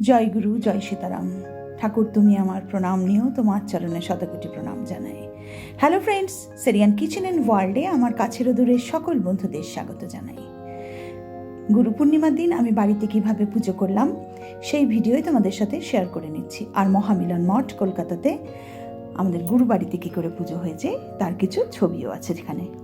জয় গুরু, জয় সীতারাম। ঠাকুর, তুমি আমার প্রণাম নিও, তোমার চরণে শতকোটি প্রণাম জানাই। হ্যালো ফ্রেন্ডস সেরিয়ান কিচেন অ্যান্ড ওয়ার্ল্ডে আমার কাছের দূরের সকল বন্ধুদের স্বাগত জানাই। গুরু পূর্ণিমার দিন আমি বাড়িতে কীভাবে পুজো করলাম, সেই ভিডিওই তোমাদের সাথে শেয়ার করে নিচ্ছি। আর মহামিলন মঠ কলকাতাতে আমাদের গুরু বাড়িতে কী করে পুজো হয়েছে, তার কিছু ছবিও আছে যেখানে।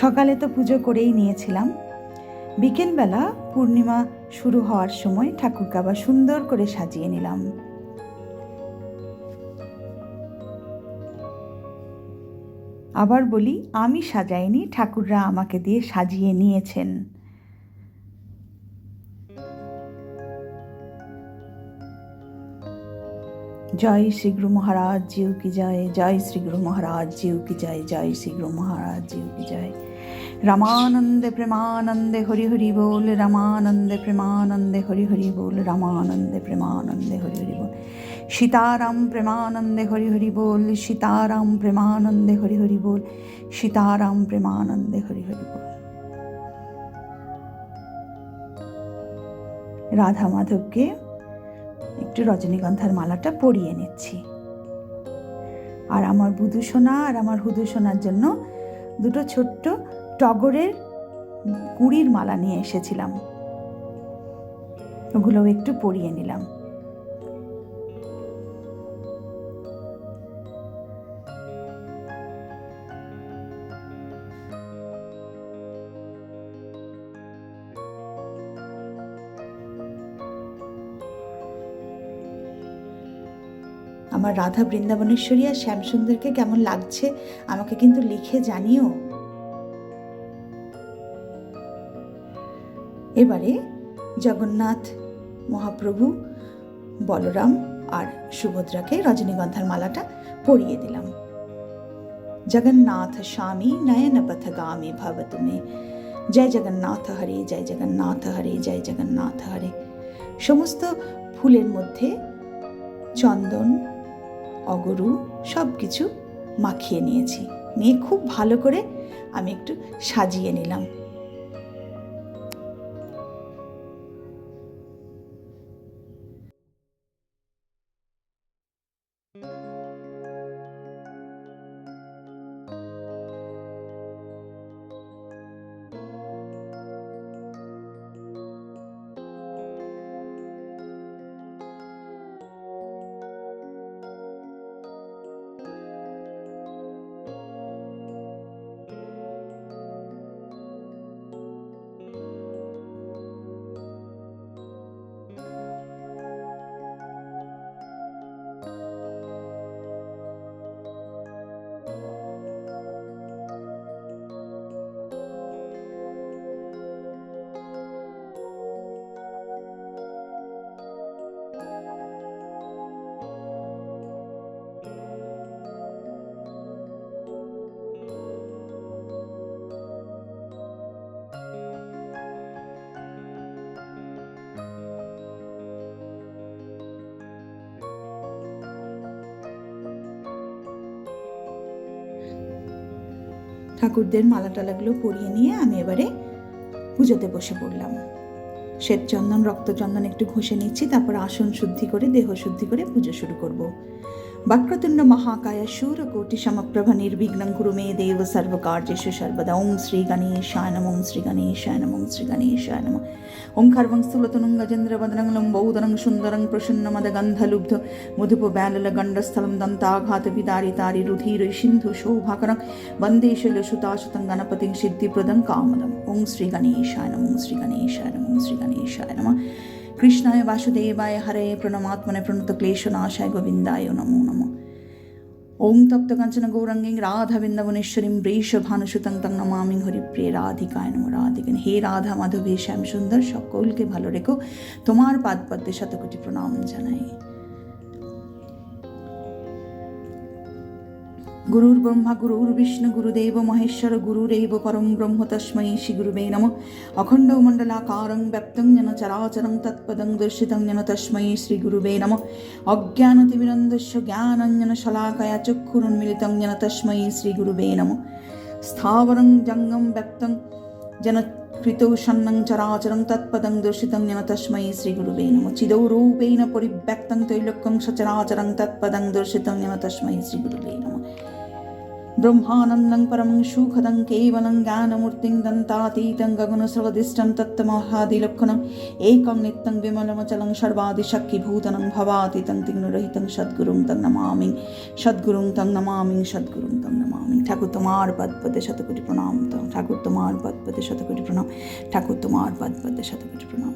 সকালে তো পুজো করেই নিয়েছিলাম। বিকেলবেলা পূর্ণিমা শুরু হওয়ার সময় ঠাকুর কাবা সুন্দর করে সাজিয়ে নিলাম। আবার বলি, আমি সাজাইনি, ঠাকুররা আমাকে দিয়ে সাজিয়ে নিয়েছেন। জয় শ্রী গুরু মহারাজ, জিউ কি জয়? জয় শ্রী গুরু মহারাজ, জিউ কি জয়? জয় শ্রী গুরু মহারাজ, জিউ কি জয়? রামানন্দে প্রেমানন্দে হরি হরি বল, রামানন্দে প্রেমানন্দে হরি হরি বল, রামানন্দে প্রেমানন্দে হরি হরি বল। সীতারাম প্রেমানন্দে হরি হরি বল, সীতারাম প্রেমানন্দে হরি হরি বল, সীতারাম প্রেমানন্দে হরি হরি বল। রাধা মাধবকে রজনীগন্ধার মালাটা পরিয়ে নিচ্ছি। আর আমার বুধু সোনা আর আমার হুদু সোনার জন্য দুটো ছোট্ট টগরের কুড়ির মালা নিয়ে এসেছিলাম। ওগুলোও একটু পরিয়ে নিলাম। আমার রাধা বৃন্দাবনেশ্বরী আর শ্যামসুন্দরকে কেমন লাগছে আমাকে কিন্তু লিখে জানিও। এবারে জগন্নাথ, মহাপ্রভু, বলরাম আর সুভদ্রাকে রজনীগন্ধার মালাটা পরিয়ে দিলাম। জগন্নাথ স্বামী নয়ন পথগামী ভব তুমি। জয় জগন্নাথ হরে, জয় জগন্নাথ হরে, জয় জগন্নাথ হরে। সমস্ত ফুলের মধ্যে চন্দন অগরু সব কিছু মাখিয়ে নিয়েছি। নিয়ে খুব ভালো করে আমি একটু সাজিয়ে নিলাম। ঠাকুরদের মালা টালাগুলো পরিয়ে নিয়ে আমি এবারে পুজোতে বসে পড়লাম। শ্বেত চন্দন রক্তচন্দন একটু ঘষে নিচ্ছি, তারপর আসন শুদ্ধি করে, দেহ শুদ্ধি করে পুজো শুরু করব। వక్రతుండ మహాకాయ శూరకోటి సమప్రభ నిర్విఘ్నం గురు మే దేవ సర్వకార్యేషు సర్వదా ఓం శ్రీ గణేశాయ నమ ఓం శ్రీ గణేశాయ నమ ఓం శ్రీ గణేశాయ నమ ఓంకర్వం స్థూలతునం గజేంద్రవదనం లంబౌదరం సుందరం ప్రసన్నమద గంధలుబ్ధ మధుపు బ్యాలల గండస్థలం దంతాఘాత విదారితారి రుధీర సింధు శోభాకరం వందేశుల సుతాసుతం గణపతిం సిద్ధిప్రదం కామదం ఓం శ్రీ గణేశాయ నమ ఓం శ్రీ గణేశాయ నమ ఓం శ్రీ గణేశాయ నమ কৃষ্ণায় বাসুদেবায় হরে প্রণমাত্মনে প্রণত ক্লেশনাশায় গোবিন্দায় নমো নম। ওং তপ্ত কাঞ্চন গৌরঙ্গিং রাধা বৃন্দাবনেশ্বরীম বৃষ ভানুসুতং তং নমামিং হরিপ্রিয় রাধিকায় নম রাধিকেন হে রাধা মাধবী শ্যাম সুন্দর সকলকে ভালো রেখো। তোমার পাদ পদ্মে শতকোটি প্রণাম জানাই। গুরুর ব্রহ্মা গুরুর বিষ্ণু গুরুদেব মহেশ্বর গুরুরেব পরম ব্রহ্ম তস্মৈ শ্রী গুরুবে নম অখণ্ড মণ্ডলাকারং ব্যপ্তং যেন চরাচরং তৎপদং দর্শিতং যেন তস্মৈ শ্রী গুরুবে নম অজ্ঞানতিবিরন্দস্য জ্ঞানং যেন শলাকায় চক্ষুরুন্মিলিতং যেন তস্মৈ শ্রী গুরুবে নম স্থাবরং জঙ্গম ব্যপ্তং যেন কৃতৌ সন্নং চরাচরং তৎপদং দর্শিতং যেন তস্মৈ শ্রীগুরুবে নম চিদৌ রূপেণ পরিব্যক্তং তৈলক্যং সচরাচরং তৎপদং দর্শিতং যেন তস্মৈ শ্রীগুরুবে নম ब्रह्मानन्दं परमं सुखदं केवलं ज्ञानमूर्तिं दन्तातीतं गगनसर्वदिष्टं तत्तमहादिलक्षणम् एकं नित्यं विमलमचलं सर्वादिशक्तिभूतनं भवातीतं तिग्नरहितं सद्गुरुं तं नमामि সদ্গুরুং তং নমামিং সদ্গুরুং তং নমামিং ঠাকুর তোমার পদ পদে শতকোটি প্রণাম তো ঠাকুর তোমার পদ পদে শতকোটি প্রণাম ঠাকুর তোমার পদ পদে শতকোটি প্রণাম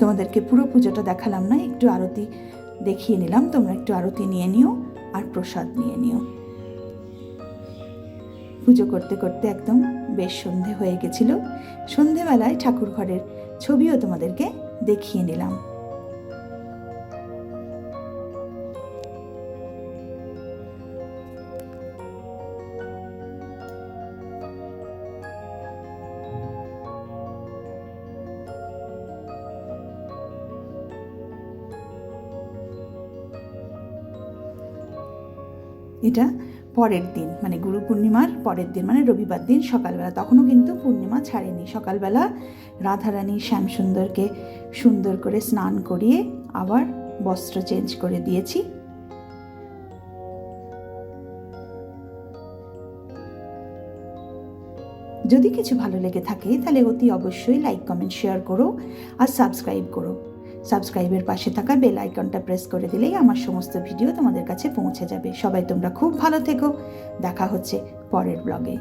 তোমাদেরকে পুরো পুজোটা দেখালাম না একটু আরতি দেখিয়ে নিলাম, তোমরা একটু আরতি নিয়ে নিও আর প্রসাদ নিয়ে নিও। পুজো করতে করতে একদম বেশ সন্ধে হয়ে গেছিল। সন্ধেবেলায় ঠাকুর ঘরের ছবিও তোমাদেরকে দেখিয়ে নিলাম। এটা পরের দিন মানে গুরু পূর্ণিমার পরের দিন মানে রবিবার দিন সকালবেলা। তখনও কিন্তু পূর্ণিমা ছাড়েনি। সকালবেলা রাধারানী শ্যামসুন্দরকে সুন্দর করে স্নান করিয়ে আবার বস্ত্র চেঞ্জ করে দিয়েছি। যদি কিছু ভালো লেগে থাকে, তাহলে অতি অবশ্যই লাইক কমেন্ট শেয়ার করো আর সাবস্ক্রাইব করো। সাবস্ক্রাইবের পাশে থাকা বেল আইকনটা প্রেস করে দিলেই আমার সমস্ত ভিডিও তোমাদের কাছে পৌঁছে যাবে। সবাই তোমরা খুব ভালো থেকো। দেখা হচ্ছে পরের ব্লগে।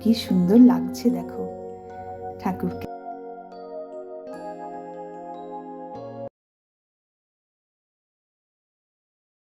কি সুন্দর লাগছে, দেখো। ঠাকুরকে